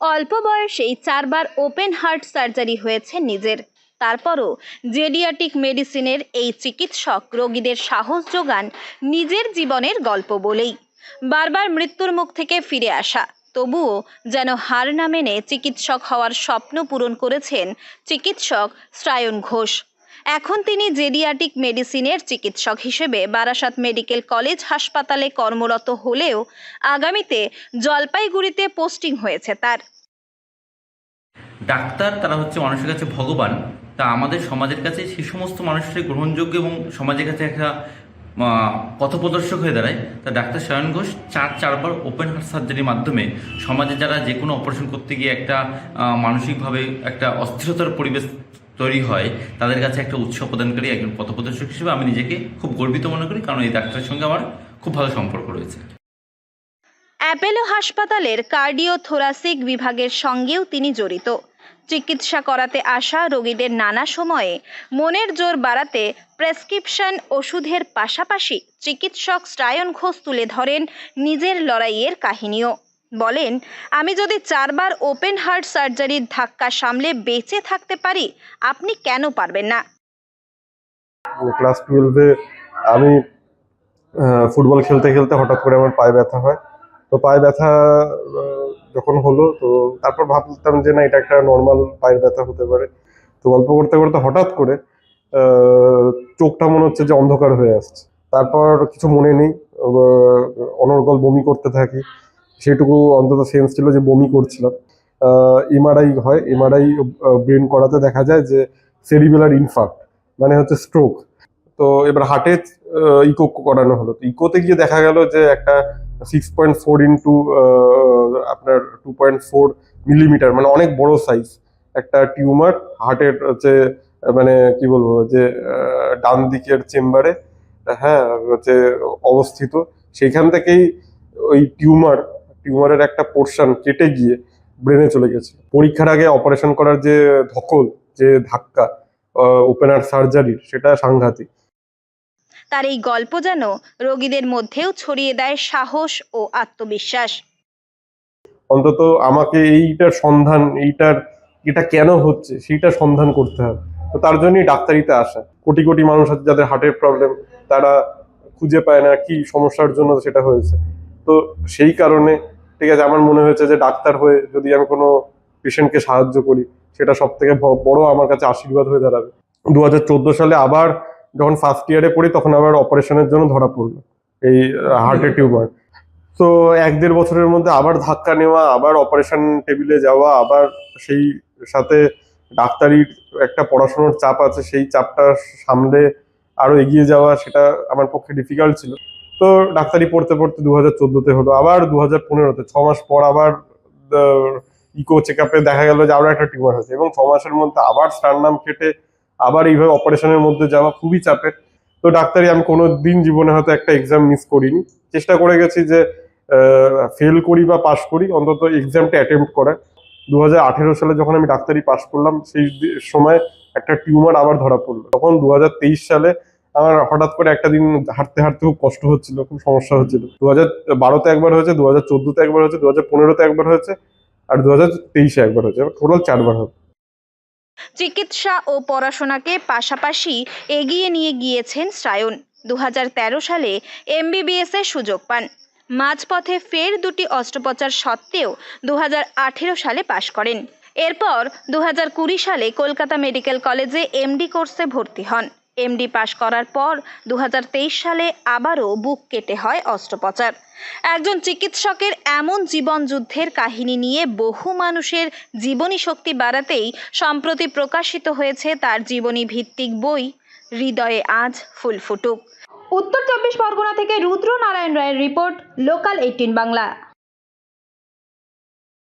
অল্প বয়সেই চারবার ওপেন হার্ট সার্জারি হয়েছে নিজের। তারপরও জেডিয়াটিক মেডিসিনের এই চিকিৎসক রোগীদের সাহস যোগান নিজের জীবনের গল্প বলেই। বারবার মৃত্যুর মুখ থেকে ফিরে আসা, তবুও যেন হার না মেনে চিকিৎসক হওয়ার স্বপ্ন পূরণ করেছেন চিকিৎসক শ্রায়ণ ঘোষ। এখন তিনি জেডিয়াটিক মেডিসিনের চিকিৎসক হিসেবে বারাসাত মেডিকেল কলেজ হাসপাতালে কর্মরত হলেও আগামীতে জলপাইগুড়িতে পোস্টিং হয়েছে তার। ডাক্তার তারা হচ্ছে মানুষের কাছে ভগবান। তা আমাদের সমাজের কাছে সেই সমস্ত মানুষের গ্রহণযোগ্য এবং সমাজের কাছে একটা পথপ্রদর্শক হয়ে দাঁড়ায়। তা ডাক্তার সায়ন ঘোষ চার, চারবার ওপেন হার্ট সার্জারির মাধ্যমে সমাজে যারা যে কোনো অপারেশন করতে গিয়ে একটা মানসিকভাবে একটা অস্থিরতার পরিবেশ তৈরি হয়, তাদের কাছে একটা উৎসাহ প্রদানকারী একজন পথপ্রদর্শক হিসেবে আমি নিজেকে খুব গর্বিত মনে করি, কারণ এই ডাক্তারের সঙ্গে আমার খুব ভালো সম্পর্ক রয়েছে। অ্যাপেলো হাসপাতালের কার্ডিওথোরাসিক বিভাগের সঙ্গেও তিনি জড়িত। চিকিৎসা করাতে আসা রোগীদের নানা সময়ে মনের জোর বাড়াতে প্রেসক্রিপশন ওষুধের পাশাপাশি চিকিৎসক স্টায়ন ঘোষ তুলে ধরেন নিজের লড়াইয়ের কাহিনীও। বলেন, আমি যদি চারবার ওপেন হার্ট সার্জারির ধাক্কা সামলে বেঁচে থাকতে পারি, আপনি কেন পারবেন না? ক্লাস টুয়েলভে আমি ফুটবল খেলতে খেলতে হঠাৎ করে আমার পায়ে ব্যথা হয়। তো পায়ে ব্যথা যখন হলো, তো তারপর ভাবতাম যে না, এটা একটা নর্মাল পায়ের ব্যথা হতে পারে। তো গল্প করতে করতে হঠাৎ করে চোখটা মনে হচ্ছে যে অন্ধকার হয়ে আসছে। তারপর কিছু মনে নেই অনর্গল বমি করতে থাকি। সেটুকু অন্তত সেন্স ছিল যে বমি করছিলাম। এমআরআই হয়। এমআরআই ব্রেন করাতে দেখা যায় যে সেরিবেলার ইনফার্ক্ট মানে হচ্ছে স্ট্রোক তো এবার হার্টে ইকো করানো হলো। তো ইকোতে গিয়ে দেখা গেল যে একটা সিক্স পয়েন্ট ফোর ইন্টু আপনার টু পয়েন্ট ফোর মিলিমিটার মানে অনেক বড় সাইজ একটা টিউমার হার্টের হচ্ছে মানে কি বলব, যে ডান দিকের চেম্বারে হ্যাঁ হচ্ছে অবস্থিত। সেইখান থেকেই ওই টিউমার টিউমারের একটা পোর্শন কেটে গিয়ে ব্রেনে চলে গেছে। পরীক্ষার আগে অপারেশন করার যে ধকল যে ধাক্কা ওপেন হার্ট সার্জারির সেটা সাংঘাতিক। তার এই গল্প যেন রোগীদের মধ্যেও ছড়িয়ে দেয় সাহস ও আত্মবিশ্বাস। অন্তত আমাকে এইটার সন্ধান এইটার এটা কেন হচ্ছে সেইটা সন্ধান করতে হবে। তো তার জন্যই ডাক্তারিতে আসা। কোটি কোটি মানুষ আছে যাদের হার্টের প্রবলেম তারা খুঁজে পায় না কি সমস্যার জন্য সেটা হয়েছে। তো সেই কারণে ঠিক আছে, আমার মনে হয়েছে যে ডাক্তার হয়ে যদি আমি কোনো পেশেন্টকে সাহায্য করি, সেটা সব থেকে বড় আমার কাছে আশীর্বাদ হয়ে দাঁড়াবে। দু হাজার চোদ্দ সালে আবার যখন ফার্স্ট ইয়ারে পড়ি, তখন আবার অপারেশনের জন্য ধরা পড়ল, এই হার্টের টিউমার তো এক দেড় বছরের মধ্যে আবার ধাক্কা নেওয়া, আবার অপারেশন টেবিলে যাওয়া, আবার সেই সাথে ডাক্তারির একটা পড়াশোনার চাপ আছে, সেই চাপটা সামলে আরও এগিয়ে যাওয়া, সেটা আমার পক্ষে ডিফিকাল্ট ছিল। তো ডাক্তারি পড়তে পড়তে দু হাজার চোদ্দোতে হলো, আবার দু হাজার পনেরোতে, ছ মাস পর আবার ইকো চেক আপে দেখা গেল যে আরও একটা টিউমার হয়েছে এবং ছ মাসের মধ্যে আবার নাম কেটে আবার এইভাবে অপারেশনের মধ্যে যাওয়া খুবই চাপের। তো ডাক্তারি আমি কোনো দিন জীবনে হয়তো একটা এক্সাম মিস করিনি। চেষ্টা করে গেছি যে ফেল করি বা পাশ করি, অন্তত এক্সামটা অ্যাটেম্প্ট করার। দু সালে যখন আমি ডাক্তারি পাশ করলাম, সেই সময় একটা টিউমার আবার ধরা পড়ল। তখন দু হাজার তেইশ সালে আমার হঠাৎ করে একটা দিন হাঁটতে হাঁটতে খুব কষ্ট হচ্ছিল, খুব সমস্যা হচ্ছিল। দু হাজার বারোতে একবার হয়েছে দু হাজার একবার হয়েছে দু হাজার পনেরোতে একবার হয়েছে, আর দু হাজার একবার হয়েছে। টোটাল চারবার হবে। চিকিৎসা ও পড়াশোনাকে পাশাপাশি এগিয়ে নিয়ে গিয়েছেন শ্রায়ন দু সালে এমবিবিএস এর সুযোগ পান। মাঝপথে ফের দুটি অস্ত্রোপচার সত্ত্বেও দু হাজার আঠেরো সালে পাশ করেন। এরপর দু হাজার কুড়ি সালে কলকাতা মেডিকেল কলেজে এমডি কোর্সে ভর্তি হন। এমডি পাশ করার পর দু হাজার তেইশ সালে আবারও বুক কেটে হয় অস্ত্রোপচার। একজন চিকিৎসকের এমন জীবন যুদ্ধের কাহিনী নিয়ে বহু মানুষের জীবনী শক্তি বাড়াতেই সম্প্রতি প্রকাশিত হয়েছে তার জীবনী ভিত্তিক বই, হৃদয়ে আজ ফুল ফুটুক। উত্তর চব্বিশ পরগনা থেকে রুদ্র নারায়ণ রায়ের রিপোর্ট, লোকাল এইটিন বাংলা।